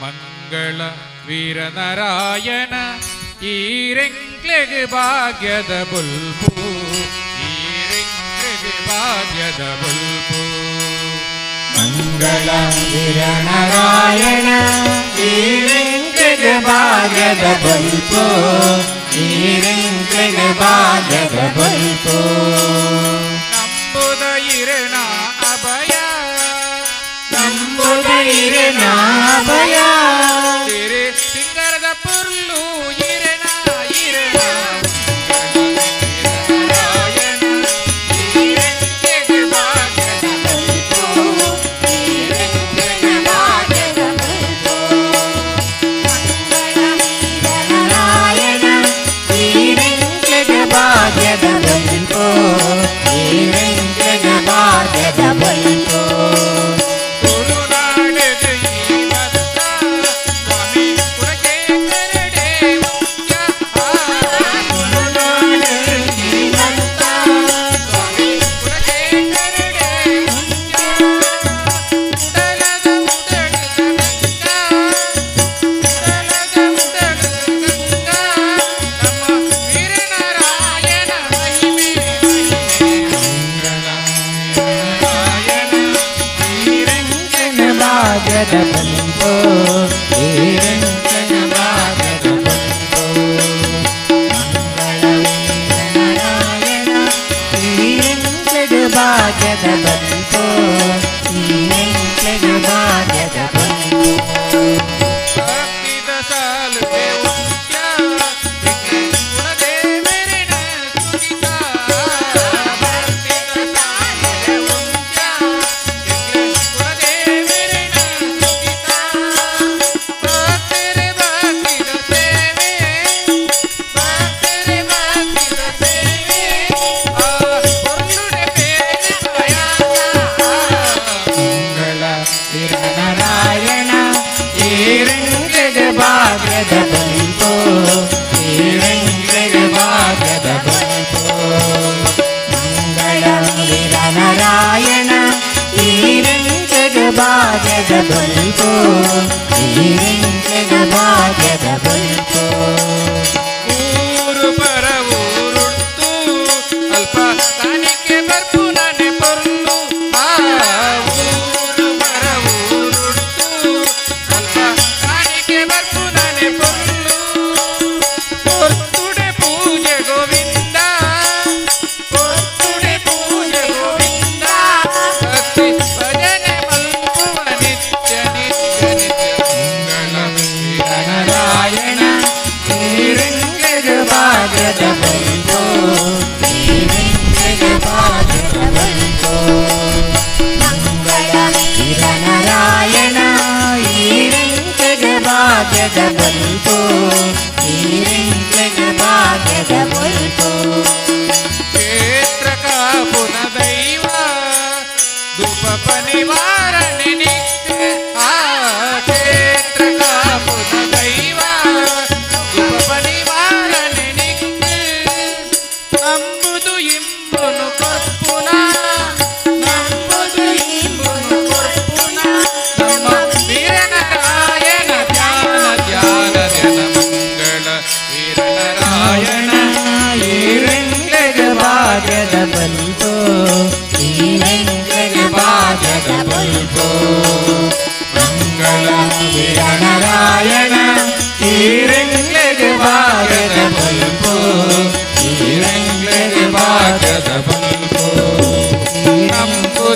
മംഗള വീരനാരായണ ഈരെങ്കിലക് ഭാഗ്യത ബുൽപൂ ഈരെങ്കിലക് ഭാഗ്യത ബുൽപൂ മംഗള വീരനാരായണ ഈരെങ്കിലക് ഭാഗ്യത ബുൽപൂ ഈരെങ്കിലക് ഭാഗ്യത ബുൽപൂ ના ભયા never నారాయణ ఈరంజగ బాజగ బల్గో ఈరంజగ బాజగ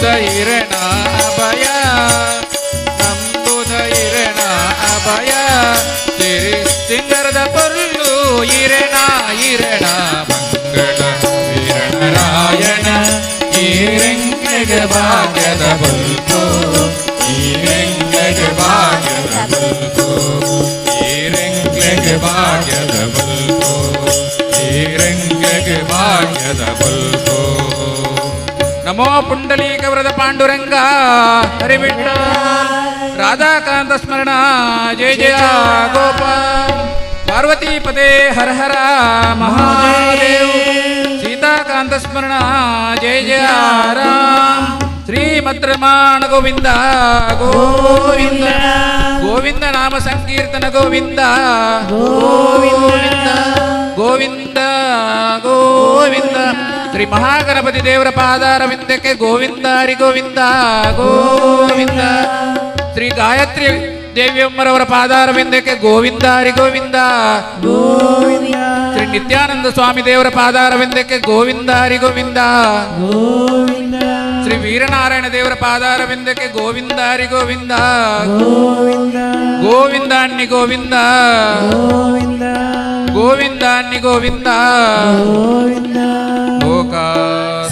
ನಂಬುದ ಇರಣ ಅಭಯ ನಂಬುದ ಇರಣ ಅಭಯ ತಿರಿ ತಿಂಗರದ ಪೊಲ್ಲು ಇರಣ ಇರಣ ಮಂಗಳ ಇರಣರಾಯಣ ಈರಂಗಡ ಭಾಗ್ಯದ ಬಲ್ತು ಈರಂಗಡ ಭಾಗ್ಯದ ಬಲ್ತು ಈರಂಗಡ ಭಾಗ್ಯದ నమో పుండలీక వ్రత పాండురంగ హరివిట్ట రాధాకాంత స్మరణ. జయ జయ గోప పార్వతీపదే హర హర. మహాదేవ్. సీతాకాంత స్మరణ. జయ జయ రామ్. శ్రీమద్రమాణ గోవింద. గోవింద. గోవింద నామ సంకీర్తన గోవింద. గోవింద. గోవింద. గోవింద. ಶ್ರೀ ಮಹಾಗಣಪತಿ ದೇವರ ಪಾದಾರವಿಂದಕ್ಕೆ ಗೋವಿಂದ ಹರಿ ಗೋವಿಂದ ಗೋವಿಂದ ಶ್ರೀ ಗಾಯತ್ರಿ ದೇವಿಯಮ್ಮರವರ ಪಾದಾರವಿಂದಕ್ಕೆ ಗೋವಿಂದ ಹರಿ ಗೋವಿಂದ ಗೋವಿಂದ ಶ್ರೀ ನಿತ್ಯಾನಂದ ಸ್ವಾಮಿ ದೇವರ ಪಾದಾರವಿಂದಕ್ಕೆ ಗೋವಿಂದ ಹರಿ ಗೋವಿಂದ ಗೋವಿಂದ ಶ್ರೀ ವೀರನಾರಾಯಣ ದೇವರ ಪಾದಾರವಿಂದಕ್ಕೆ ಗೋವಿಂದ ಹರಿ ಗೋವಿಂದ ಗೋವಿಂದ ಗೋವಿಂದ ಅಣ್ಣಿ ಗೋವಿಂದ ಗೋವಿಂದ ಗೋವಿಂದ ಅಣ್ಣಿ ಗೋವಿಂದ ಗೋವಿಂದ